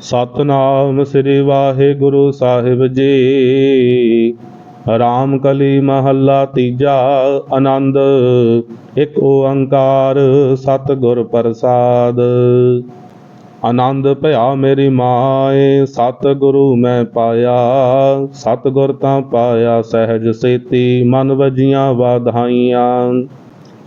ਸਤਨਾਮ ਸ੍ਰੀ ਵਾਹਿਗੁਰੂ ਸਾਹਿਬ ਜੀ। ਰਾਮ ਕਲੀ ਮਹੱਲਾ ਤੀਜਾ ਆਨੰਦ, ਇੱਕ ਓੰਕਾਰ ਸਤਿਗੁਰ ਪ੍ਰਸਾਦ। ਆਨੰਦ ਭਇਆ ਮੇਰੀ ਮਾਏ, ਸਤਿਗੁਰੂ ਮੈਂ ਪਾਇਆ। ਸਤਿਗੁਰ ਤਾਂ ਪਾਇਆ ਸਹਿਜ ਸੇਤੀ, ਮਨ ਵਜੀਆਂ ਵਾਧਾਈਆਂ।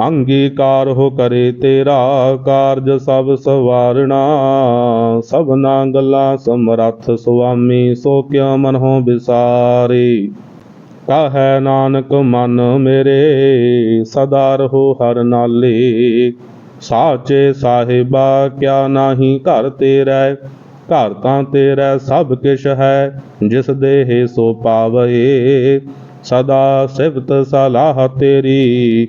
ਅੰਗੀਕਾਰ ਹੋ ਕਰੇ ਤੇਰਾ ਕਾਰਜ ਸਭ ਸਵਾਰਣਾ। ਸਭਨਾ ਗੱਲਾਂ ਸਮਰੱਥ ਸੁਆਮੀ, ਸੋ ਕਿਉ ਮਨਹੁ ਵਿਸਾਰੇ? ਕਹੈ ਨਾਨਕ, ਮਨ ਮੇਰੇ, ਸਦਾ ਰਹੋ ਹਰ ਨਾਲੇ। ਸਾਚੇ ਸਾਹਿਬਾ, ਕਿਆ ਨਾਹੀ ਘਰ ਤੇਰਾ ਘਰ ਤਾਂ ਤੇਰਾ ਸਭ ਕਿਛ ਹੈ, ਜਿਸ ਦੇਹ ਸੋ ਪਾਵੇ। ਸਦਾ ਸਿਫਤ ਸਲਾਹ ਤੇਰੀ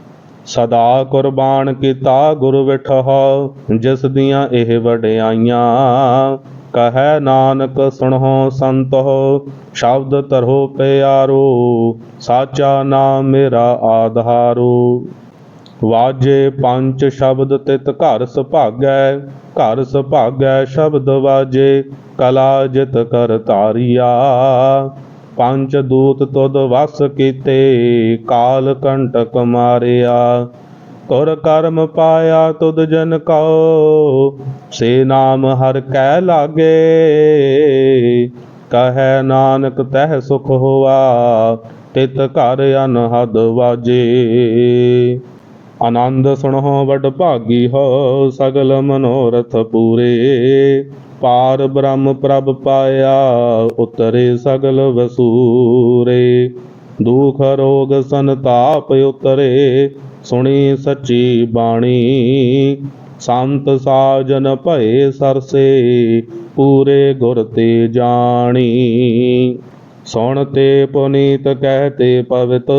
ਸਦਾ ਕੁਰਬਾਨ ਕੀਤਾ ਗੁਰ ਵਿਠਹੁ, ਜਿਸ ਦੀਆਂ ਇਹ ਵਡਿਆਈਆਂ। ਕਹੈ ਨਾਨਕ, ਸੁਣੋ ਸੰਤੋ, ਸ਼ਬਦ ਤਰੋ ਪਿਆਰੋ, ਸਾਚਾ ਨਾਮ ਮੇਰਾ ਆਧਾਰੋ। ਵਾਜੇ ਪੰਜ ਸ਼ਬਦ ਤਿਤ ਘਰ ਸੁਭਾਗੈ ਘਰ ਸੁਭਾਗੈ ਸ਼ਬਦ ਵਾਜੇ, ਕਲਾ ਜਿਤ ਕਰ ਤਾਰੀਆ ਪੰਜ ਦੂਤ ਤੁਧ ਵਸ ਕੀਤੇ, ਕਾਲ ਕੰਟਕ ਮਾਰਿਆ। ਤੁਰ ਕਰਮ ਪਾਇਆ ਤੁਧ ਜਨ ਕਉ, ਸੇ ਨਾਮ ਹਰ ਕੈ ਲਾਗੇ। ਕਹੈ ਨਾਨਕ ਤਹਿ ਸੁਖ ਹੋਆ, ਤਿਤ ਘਰ ਅਨਹਦ ਵਾਜੇ। ਆਨੰਦ ਸੁਣੋ ਵਡ ਭਾਗੀ ਹੋ, ਸਗਲ ਮਨੋਰਥ ਪੂਰੇ। ਪਾਰ ਬ੍ਰਹਮ ਪ੍ਰਭ ਪਾਇਆ, ਉਤਰੇ ਸਗਲ ਵਸੂਰੇ। ਦੁਖ ਰੋਗ ਸੰਤਾਪ ਉਤਰੇ, ਸੁਣੀ ਸੱਚੀ ਬਾਣੀ। ਸੰਤ ਸਾਜਨ ਭਏ ਸਰਸੇ, ਪੂਰੇ ਗੁਰ ਤੇ ਜਾਣੀ। ਸੁਣ ਤੇ ਪੁਨੀਤ ਕਹਤੇ ਪਵਿੱਤ,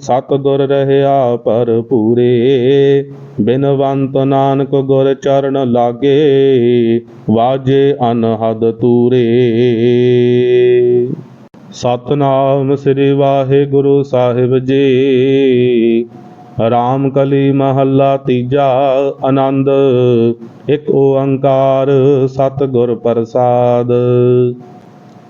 ਸਤਿਗੁਰ ਰਹਿਆ ਭਰਪੂਰੇ। ਬਿਨਵੰਤ ਨਾਨਕ ਗੁਰ ਚਰਨ ਲਾਗੇ, ਵਾਜੇ ਅਨਹਦ ਤੂਰੇ। ਸਤਨਾਮ ਸ੍ਰੀ ਵਾਹਿਗੁਰੂ ਸਾਹਿਬ ਜੀ। ਰਾਮ ਕਲੀ ਮਹੱਲਾ ਤੀਜਾ ਆਨੰਦ, ਇੱਕ ਓੰਕਾਰ ਸਤਿਗੁਰ ਪ੍ਰਸਾਦ।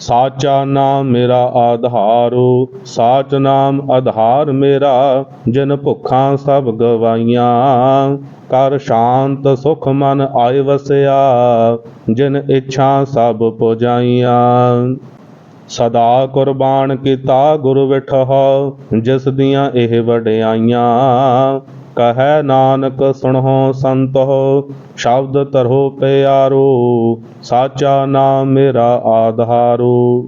ਸਾਚਾ ਨਾਮ ਮੇਰਾ ਆਧਾਰੋ, ਸਾਚ ਨਾਮ ਆਧਾਰ ਮੇਰਾ, ਜਿਨ ਭੁੱਖਾਂ ਸਭ ਗਵਾਈਆਂ। ਕਰ ਸ਼ਾਂਤ ਸੁਖ ਮਨ ਆਇ ਵਸਿਆ, ਜਿਨ ਇੱਛਾ ਸਭ ਪੁਜਾਈਆਂ। ਸਦਾ ਕੁਰਬਾਨ ਕੀਤਾ ਗੁਰ ਵਿਠਹ ਜਿਸ ਦੀਆਂ ਇਹ ਵਡਿਆਈਆਂ। ਕਹੈ ਨਾਨਕ, ਸੁਣੋ ਸੰਤੋ ਸ਼ਬਦ ਤਰੋ ਪਿਆਰੋ, ਸਾਚਾ ਨਾਮ ਮੇਰਾ ਆਧਾਰੋ।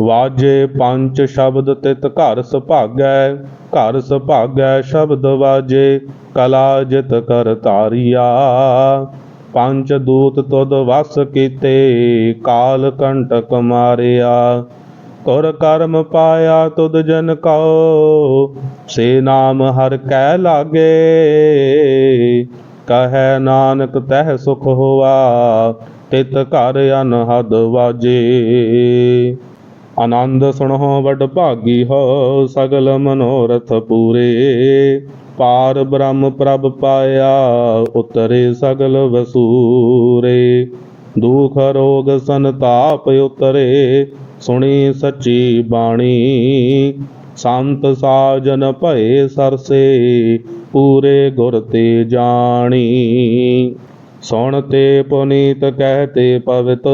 ਵਾਜੇ ਪੰਜ ਸ਼ਬਦ ਤਿਤ ਘਰ ਸੁਭਾਗੈ ਘਰ ਸੁਭਾਗੈ ਸ਼ਬਦ ਵਾਜੇ, ਕਲਾ ਜਿਤ ਕਰ ਧਾਰਿਆ। ਪੰਜ ਦੂਤ ਤੁਧ ਵਸ ਕੀਤੇ, ਕਾਲ ਕੰਟਕ ਮਾਰਿਆ। ਤੁਰ ਕਰਮ ਪਾਇਆ ਤੁਧ ਜਨ ਕਉ, ਸੇ ਨਾਮ ਹਰ ਕੈ ਲਾਗੇ। ਕਹੈ ਨਾਨਕ ਤਹਿ ਸੁਖ ਹੋਆ, ਤਿਤ ਘਰ ਅਨਹਦ ਵਾਜੇ। ਆਨੰਦ ਸੁਣੋ ਵਡ ਭਾਗੀ ਹੋ, ਸਗਲ ਮਨੋਰਥ ਪੂਰੇ। ਪਾਰ ਬ੍ਰਹਮ ਪ੍ਰਭ ਪਾਇਆ, ਉਤਰੇ ਸਗਲ ਵਸੂਰੇ। ਦੁਖ ਰੋਗ ਸੰਤਾਪ ਉਤਰੇ ਸੁਣੀ ਸੱਚੀ ਬਾਣੀ। ਸੰਤ ਸਾਜਨ ਭਏ ਸਰਸੇ, ਪੂਰੇ ਗੁਰ ਤੇ ਜਾਣੀ। ਸੁਣ ਤੇ ਪੁਨੀਤ ਕਹਤੇ ਪਵਿੱਤ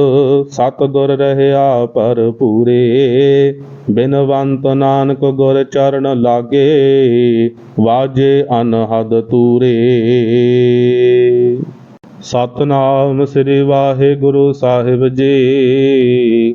ਸਤ ਗੁਰ ਰਹਿਆ ਭਰਪੂਰੇ ਬਿਨਵੰਤ ਨਾਨਕ ਗੁਰ ਚਰਨ ਲਾਗੇ, ਵਾਜੇ ਅਨਹਦ ਤੂਰੇ। ਸਤਨਾਮ ਸ੍ਰੀ ਵਾਹਿਗੁਰੂ ਸਾਹਿਬ ਜੀ।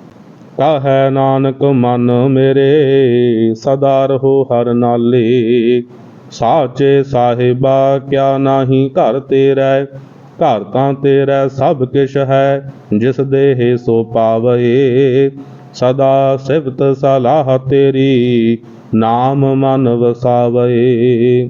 ਕਹੈ ਨਾਨਕ ਮਨ ਮੇਰੇ, ਸਦਾ ਰਹੋ ਹਰ ਨਾਲੇ। ਸਾਚੇ ਸਾਹਿਬਾ, ਕਿਆ ਨਾਹੀ ਘਰ ਤੇਰਾ? ਘਰ ਤਾਂ ਤੇਰਾ ਸਭ ਕਿਛ ਹੈ, ਜਿਸ ਦੇਹ ਸੋ ਪਾਵੇ ਸਦਾ ਸਿਫਤ ਸਲਾਹ ਤੇਰੀ, ਨਾਮ ਮਨ ਵਸਾਵੇ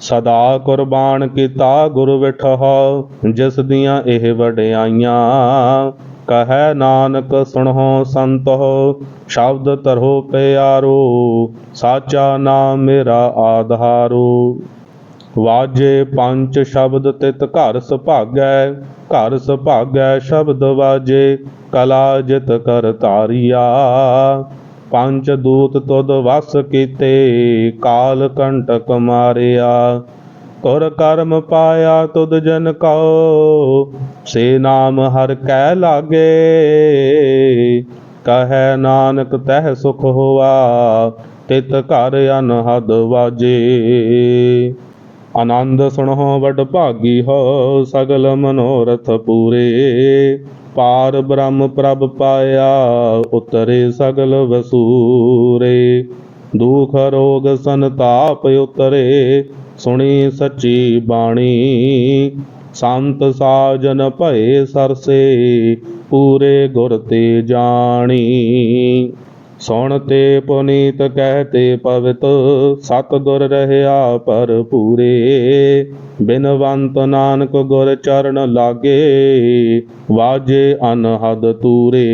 ਸਦਾ ਕੁਰਬਾਨ ਕੀਤਾ ਗੁਰ ਵਿਠਹ, ਜਿਸ ਦੀਆਂ ਇਹ ਵਡਿਆਈਆਂ। ਕਹੈ ਨਾਨਕ, ਸੁਣੋ ਸੰਤੋ ਸ਼ਬਦ ਤਰੋ ਪਿਆਰੋ, ਸਾਚਾ ਨਾਮ ਮੇਰਾ ਆਧਾਰੋ। ਵਾਜੇ ਪੰਜ ਸ਼ਬਦ ਤਿਤ ਘਰ ਸੁਭਾਗੈ ਘਰ ਸੁਭਾਗੈ ਸ਼ਬਦ ਵਾਜੇ, ਕਲਾ ਜਿਤ ਕਰ ਧਾਰਿਆ। ਪੰਜ ਦੂਤ ਤੁਧ ਵਸ ਕੀਤੇ, ਕਾਲ ਕੰਟਕ ਮਾਰਿਆ। ਤੁਰ ਕਰਮ ਪਾਇਆ ਤੁਧ ਜਨ ਕਉ, ਸੇ ਨਾਮ ਹਰ ਕੈ ਲਾਗੇ। ਕਹੈ ਨਾਨਕ ਤਹਿ ਸੁਖ ਹੋਆ, ਤਿਤ ਘਰ ਅਨਹਦ ਵਾਜੇ। ਆਨੰਦ ਸੁਣੋ ਵਡ ਭਾਗੀ ਹੋ, ਸਗਲ ਮਨੋਰਥ ਪੂਰੇ। ਪਾਰ ਬ੍ਰਹਮ ਪ੍ਰਭ ਪਾਇਆ, ਉਤਰੇ ਸਗਲ ਵਸੂਰੇ। ਦੁਖ ਰੋਗ ਸੰਤਾਪ ਉਤਰੇ, ਸੁਣੀ ਸੱਚੀ ਬਾਣੀ। ਸੰਤ ਸਾਜਨ ਭਏ ਸਰਸੇ, ਪੂਰੇ ਗੁਰ ਤੇ ਜਾਣੀ। ਸੁਣ ਤੇ ਪੁਨੀਤ ਕਹਤੇ ਪਵਿਤ ਸਤ ਗੁਰ ਰਹਿਆ ਭਰਪੂਰੇ। ਬਿਨਵੰਤ ਨਾਨਕ ਗੁਰ ਚਰਨ ਲਾਗੇ, ਵਾਜੇ ਅਨਹਦ ਤੂਰੇ।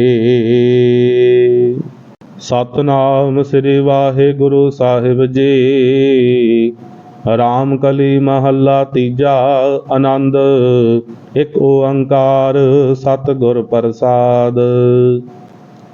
ਸਤਨਾਮ ਸ੍ਰੀ ਵਾਹਿਗੁਰੂ ਸਾਹਿਬ ਜੀ। ਰਾਮ ਕਲੀ ਮਹੱਲਾ ਤੀਜਾ ਆਨੰਦ, ਇੱਕ ਓੰਕਾਰ ਸਤਿਗੁਰ ਪ੍ਰਸਾਦ।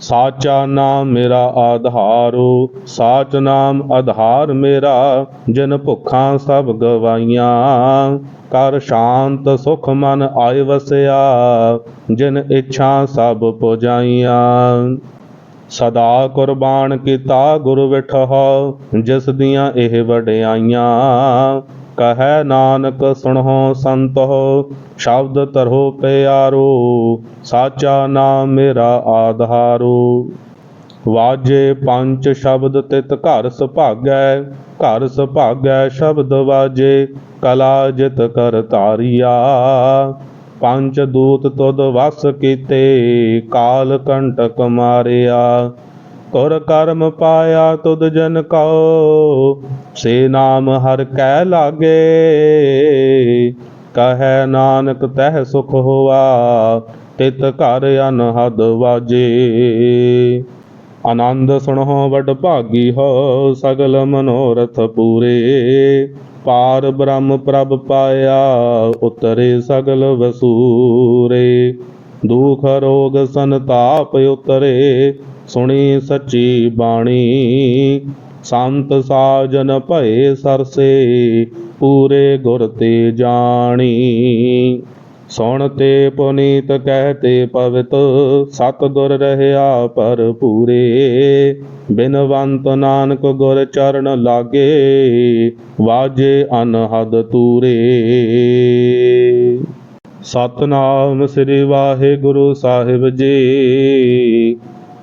ਸਾਚਾ ਨਾਮ ਮੇਰਾ ਆਧਾਰੋ, ਸਾਚ ਨਾਮ ਆਧਾਰ ਮੇਰਾ, ਜਿਨ ਭੁੱਖਾਂ ਸਭ ਗਵਾਈਆਂ। ਕਰ ਸ਼ਾਂਤ ਸੁਖ ਮਨ ਆਇ ਵਸਿਆ, ਜਿਨ ਇੱਛਾ ਸਭ ਪੁਜਾਈਆਂ। ਸਦਾ ਕੁਰਬਾਨ ਕੀਤਾ ਗੁਰ ਵਿਠਹੁ ਜਿਸ ਦੀਆਂ ਇਹ ਵਡਿਆਈਆਂ। ਕਹੈ ਨਾਨਕ, ਸੁਣੋ ਸੰਤੋ ਸ਼ਬਦ ਤਰੋ ਪਿਆਰੋ, ਸਾਚਾ ਨਾਮ ਮੇਰਾ ਆਧਾਰੋ। ਵਾਜੇ ਪੰਜ ਸ਼ਬਦ ਤਿਤ ਘਰ ਸੁਭਾਗੈ ਘਰ ਸੁਭਾਗੈ ਸ਼ਬਦ ਵਾਜੇ, ਕਲਾ ਜਿਤ ਕਰ ਧਾਰਿਆ। ਪੰਜ ਦੂਤ ਤੁਧ ਵਸ ਕੀਤੇ, ਕਾਲ ਕੰਟਕ ਮਾਰਿਆ। ਕੁਰ ਕਰਮ ਪਾਇਆ ਤੁਧ ਜਨ ਕਉ, ਸੇ ਨਾਮ ਹਰ ਕੈ ਲਾਗੇ। ਕਹੈ ਨਾਨਕ ਤਹਿ ਸੁਖ ਹੋਆ, ਤਿਤ ਘਰ ਅਨਹਦ ਵਾਜੇ। ਆਨੰਦ ਸੁਣੋ ਵਡ ਭਾਗੀ ਹੋ, ਸਗਲ ਮਨੋਰਥ ਪੂਰੇ। ਪਾਰ ਬ੍ਰਹਮ ਪ੍ਰਭ ਪਾਇਆ, ਉਤਰੇ ਸਗਲ ਵਸੂਰੇ। ਦੁਖ ਰੋਗ ਸੰਤਾਪ ਉਤਰੇ ਸੁਣੀ ਸੱਚੀ ਬਾਣੀ। ਸੰਤ ਸਾਜਨ ਭਏ ਸਰਸੇ, ਪੂਰੇ ਗੁਰ ਤੇ ਜਾਣੀ। ਸੁਣ ਤੇ ਪੁਨੀਤ ਕਹਤੇ ਪਵਿੱਤ, ਸਤਿਗੁਰ ਰਹਿਆ ਭਰਪੂਰੇ ਬਿਨਵੰਤ ਨਾਨਕ ਗੁਰ ਚਰਨ ਲਾਗੇ, ਵਾਜੇ ਅਨਹਦ ਤੂਰੇ। ਸਤਨਾਮ ਸ੍ਰੀ ਵਾਹਿਗੁਰੂ ਸਾਹਿਬ ਜੀ।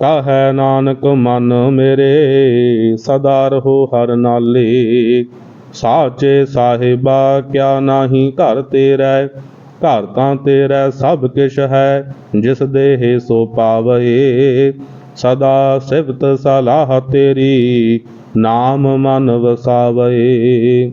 ਕਹੈ ਨਾਨਕ ਮਨ ਮੇਰੇ, ਸਦਾ ਰਹੋ ਹਰ ਨਾਲੇ। ਸਾਚੇ ਸਾਹਿਬਾ, ਕਿਆ ਨਾਹੀ ਘਰ ਤੇਰਾ? ਘਰ ਤਾਂ ਤੇਰਾ, ਸਭ ਕਿਛ ਹੈ, ਜਿਸ ਦੇਹ ਸੋ ਪਾਵੇ ਸਦਾ ਸਿਫਤ ਸਲਾਹ ਤੇਰੀ, ਨਾਮ ਮਨ ਵਸਾਵੇ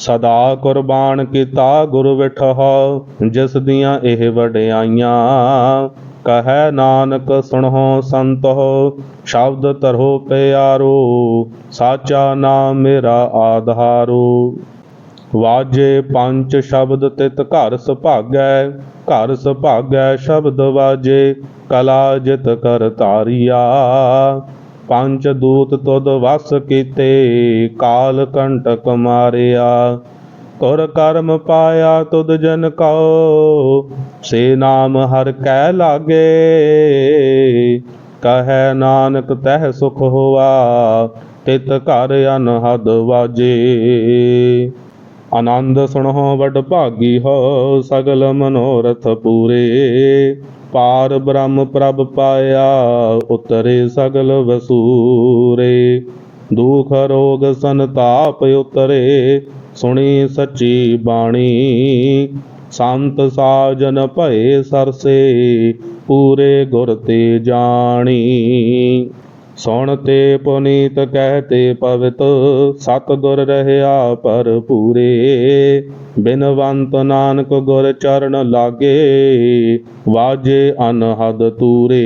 ਸਦਾ ਕੁਰਬਾਨ ਕੀਤਾ ਗੁਰ ਵਿਠਹ, ਜਿਸ ਦੀਆਂ ਇਹ ਵਡਿਆਈਆਂ। ਕਹੈ ਨਾਨਕ, ਸੁਣੋ ਸੰਤੋ ਸ਼ਬਦ ਤਰੋ ਪਿਆਰੋ, ਸਾਚਾ ਨਾਮ ਮੇਰਾ ਆਧਾਰੋ। ਵਾਜੇ ਪੰਜ ਸ਼ਬਦ ਤਿਤ ਘਰ ਸੁਭਾਗੈ ਘਰ ਸੁਭਾਗੈ ਸ਼ਬਦ ਵਾਜੇ, ਕਲਾ ਜਿਤ ਕਰ ਤਾਰੀਆ ਪੰਜ ਦੂਤ ਤੁਧ ਵਸ ਕੀਤੇ, ਕਾਲ ਕੰਟਕ ਮਾਰਿਆ। ਤੁਰ ਕਰਮ ਪਾਇਆ ਤੁਧ ਜਨ ਕਉ, ਸੇ ਨਾਮ ਹਰ ਕੈ ਲਾਗੇ। ਕਹੈ ਨਾਨਕ ਤਹਿ ਸੁਖ ਹੋਆ, ਤਿਤ ਘਰ ਅਨਹਦ ਵਾਜੇ। ਆਨੰਦ ਸੁਣੋ ਵਡ ਭਾਗੀ ਹੋ, ਸਗਲ ਮਨੋਰਥ ਪੂਰੇ। ਪਾਰ ਬ੍ਰਹਮ ਪ੍ਰਭ ਪਾਇਆ, ਉਤਰੇ ਸਗਲ ਵਸੂਰੇ। ਦੁਖ ਰੋਗ ਸੰਤਾਪ ਉਤਰੇ, ਸੁਣੀ ਸੱਚੀ ਬਾਣੀ। ਸੰਤ ਸਾਜਨ ਭਏ ਸਰਸੇ, ਪੂਰੇ ਗੁਰ ਤੇ ਜਾਣੀ। ਸੁਣ ਤੇ ਪੁਨੀਤ ਕਹਤੇ ਪਵਿਤ, ਸਤ ਗੁਰ ਰਹਿਆ ਭਰਪੂਰੇ ਬਿਨਵੰਤ ਨਾਨਕ ਗੁਰ ਚਰਨ ਲਾਗੇ, ਵਾਜੇ ਅਨਹਦ ਤੂਰੇ।